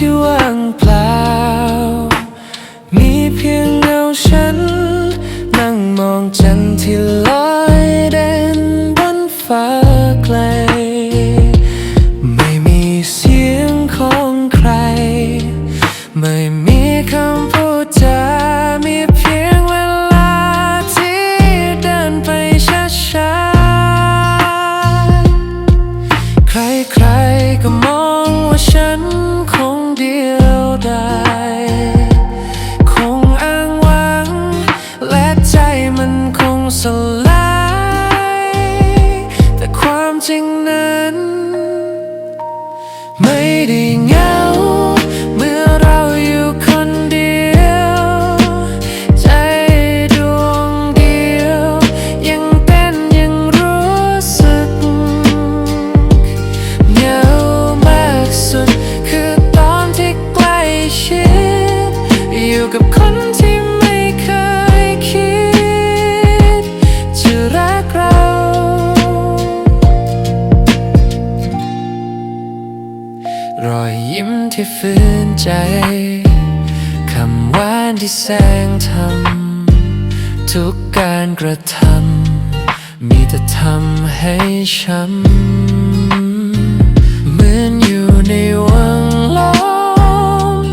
to us. จริงนั้น ไม่ได้เหงาเมื่อเราอยู่คนเดียว ใจดวงเดียว ยังเต้นยังรู้สึกเหงามากสุดคือตอนที่ใกล้ชิดอยู่กับคน ยิ้มที่ฟื้นใจ คำหวานที่แสงทำทุกการกระทำมีแต่ทำให้ช้ำเหมือนอยู่ในวังล้อม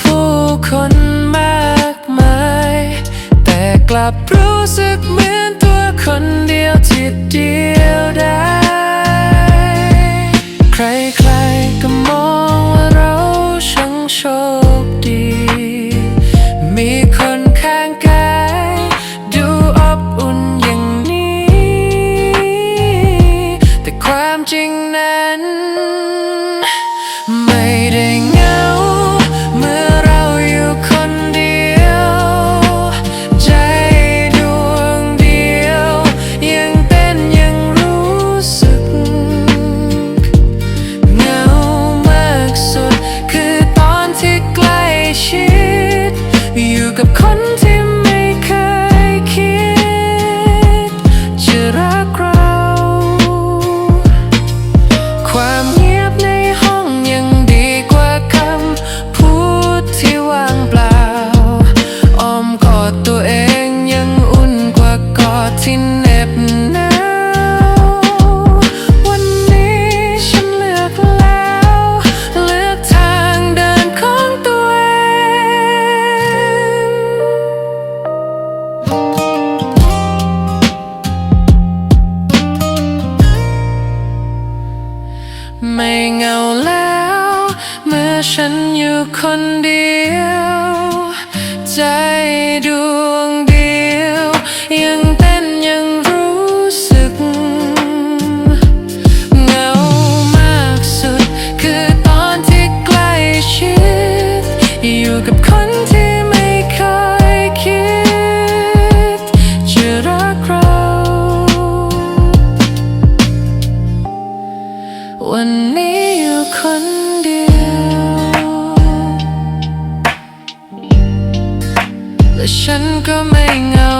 ผู้คนมากมาย แต่กลับรู้สึกเหมือนตัวคนเดียวที่เดียว จริงนั้น ไม่เหงาแล้ว เมื่อฉันอยู่คนเดียว ใจดวงเดียวยัง วันนี้อยู่คนเดียวและฉันก็ไม่เหงา